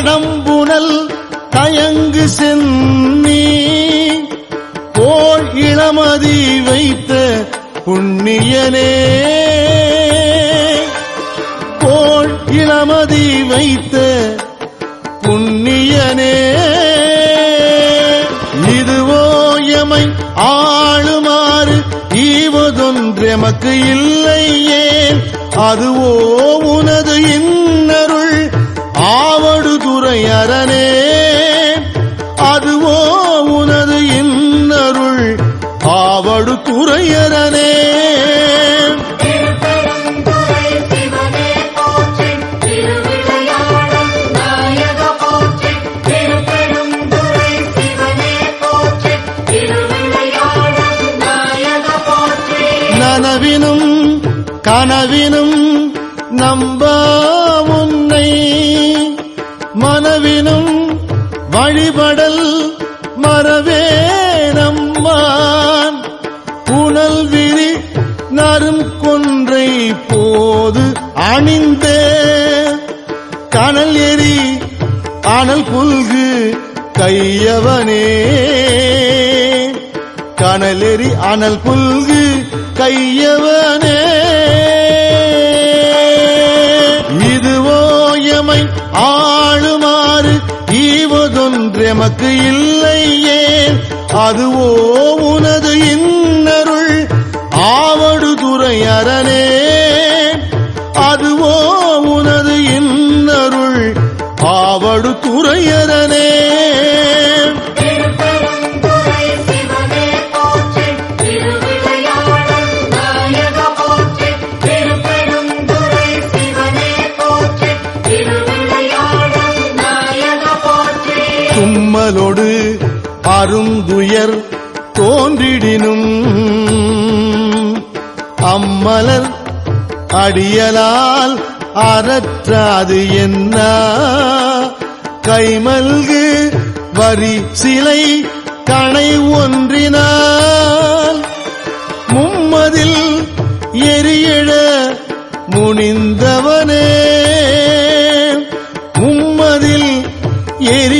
தடம்புணல் தயங்கு சென்னி போல் இளமதி வைத்த புண்ணியனே. போல் இளமதி வைத்த புண்ணியனே. இதுவோ எமை ஆளுமாறு ஈவதொன்றெமக்கு இல்லையே அதுவோ உனது இன்னருள் ஆவடு அரணே அதுவோ உனது இன்னருள் ஆவடு துறையரனே. நனவினும் கனவினும் நம்ப அணிந்த கனல் எரி அனல் புல்கு கையவனே. கனலெறி அனல் புல்கு கையவனே. இதுவோ எமை ஆளுமாறு ஈவதொன்றெமக்கு இல்லையே அதுவோ உனது இந்த தும்மலோடு அருந்துயர் தோன்றிடினும். அம்மலர் அடியலால் அறற்றாது என்ன? கைமல்கு வரி சிலை கணை ஒன்றினால். மும்மதில் எரியழ முனிந்தவனே. மும்மதில் எரி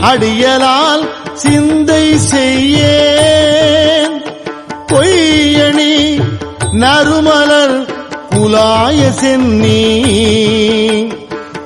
அடியலால் சிந்தை செய்யேன். பொய்யணி நறுமலர் குலாய சென்னி.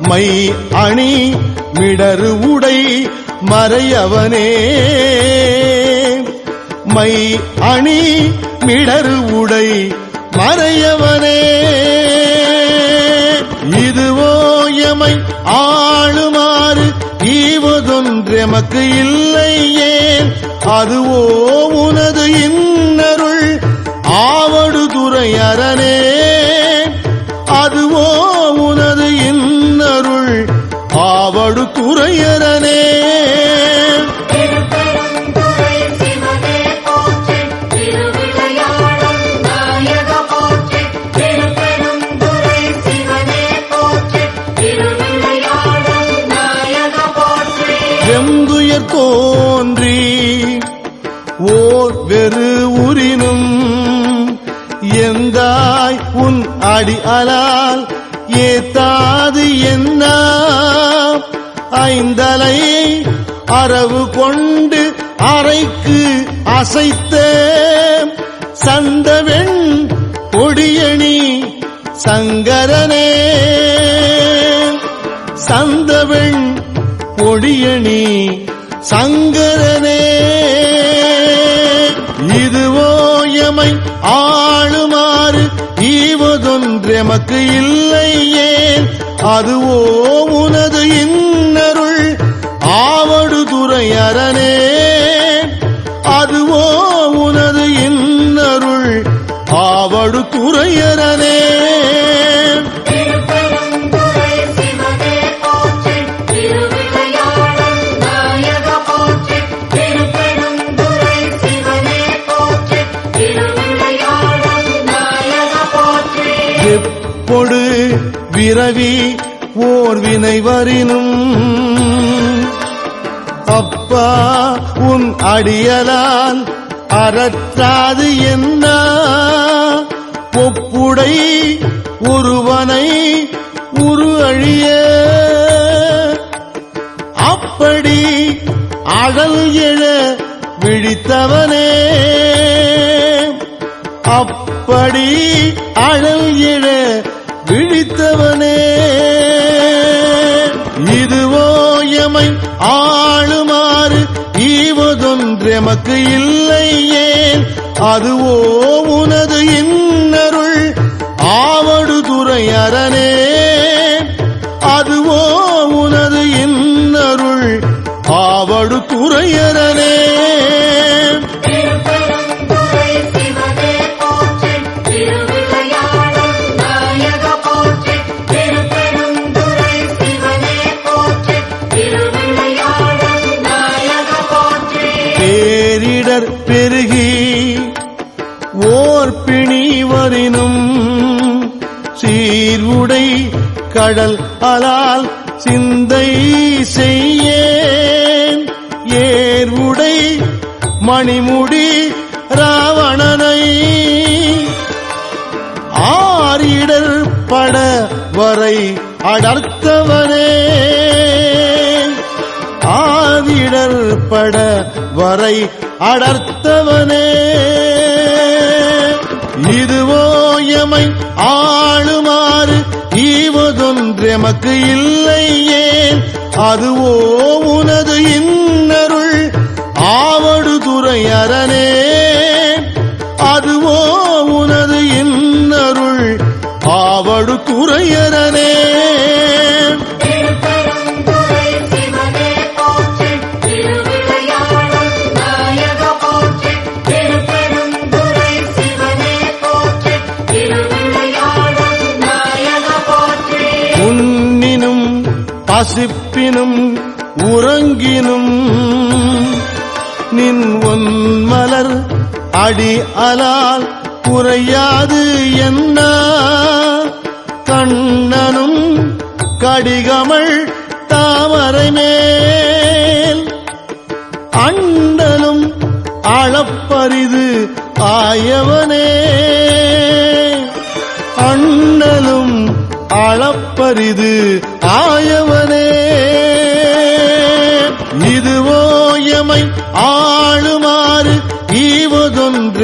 மை அணி மிடரு உடை மறையவனே. மை அணி மிடரு உடை மறையவனே. ஒன்றெமக்கு இல்லை ஏன் அதுவோ உனது இன்னருள் ஆவடு துறை அரணே அதுவோ உனது இன்னருள் ஆவடு துறையரணே அது என்ன? ஐந்தலை அரவு கொண்டு அறைக்கு அசைத்த சந்தவெண் கொடியணி சங்கரனே. சந்தவெண் பொடியணி சங்கரனே. இதுவோ எமை ஆளுமாறு ஈவதொன்றெமக்கு இல்லையே அதுவோ உனது இன்னருள் ஆவடு துறையரணே அதுவோ உனது இன்னருள் ஆவடு போற்றி. எப்பொடு பிறவி ஓர் வினை வரினும் அப்பா உன் அடியலால் அறற்றாது என்ன ஒப்புடை ஒருவனை உரு அழிய. அப்படி அழல் எழ விழித்தவனே. அப்படி அழல் எழ விழித்தவனே. இதுவோ எமை ஆளுமாறு ஈவதொன்றெமக்கு இல்லையே அதுவோ உனது இன்னருள் ஆவடு துறை துறையரணே அதுவோ உனது இன்னருள் ஆவடு துறையர கடல் அலால் சிந்தை செய்யேன். ஏர்வுடை மணிமுடி ராவணனை ஆரிடர் பட வரை அடர்த்தவனே. ஆதிடர் பட வரை அடர்த்தவனே. இதுவோ எமை ஆளு ஈவதொன்றெமக்கு இல்லையே. அதுவோ உனது இன்னருள் ஆவடு துறையரணே அதுவோ உனது இன்னருள் ஆவடு துறையரனே. உறங்கினும் நின் ஒன்மலர் அடி அலால் குறையாது என்ன? கண்ணனும் கடிகமள் தாமரை மேல் அண்டலும் அளப்பரிது ஆயவனே. அண்ணலும் அளப்பரிது ஆயவனே.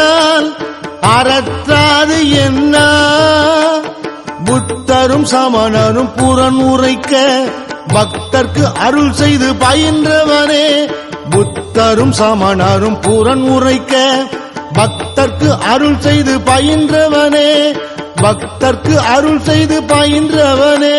அடியலால் அறத்தாது என்ன? புத்தரும் சமணரும் புறன் உரைக்க பக்தர்க்கு அருள் செய்து பயின்றவனே. புத்தரும் சமணரும் புறன் உரைக்க பக்தர்க்கு அருள் செய்து பயின்றவனே. பக்தர்க்கு அருள் செய்து பயின்றவனே.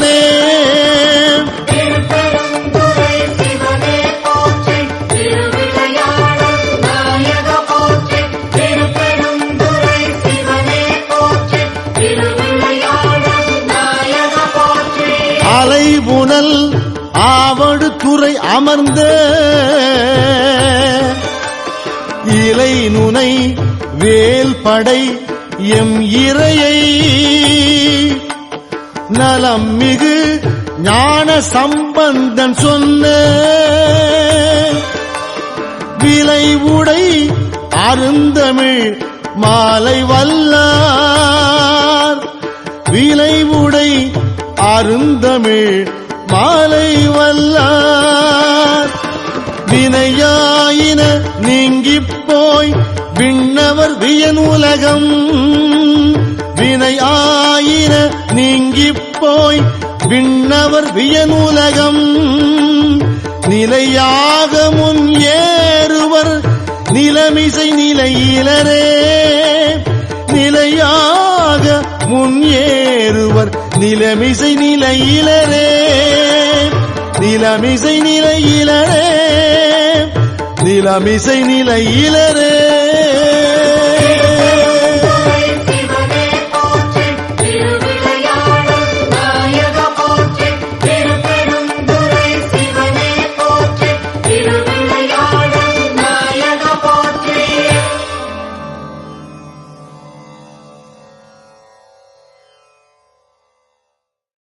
அலைபுனல் ஆவடு துறை அமர்ந்த இலை நுனை வேல் படை எம் இறையை நலம் மிகு ஞான சம்பந்தன் சொன்ன விலை உடை அருந்தமிழ் மாலை வல்லார். விலை உடை அருந்தமிழ் ஆலை வல்லார். வினையாயின நீங்கி போய் விண்ணவர் வியன் உலகம். வினையாயின நீங்கி போய் விண்ணவர் வியன் உலகம். நிலையாக முன் ஏறுவர் நிலமிசை நிலையிலரே. நிலையாக முன் ஏறுவர் நிலமிசை நிலையிலரே. நிலமிசை நிலையிலே நிலமிசை நிலையிலே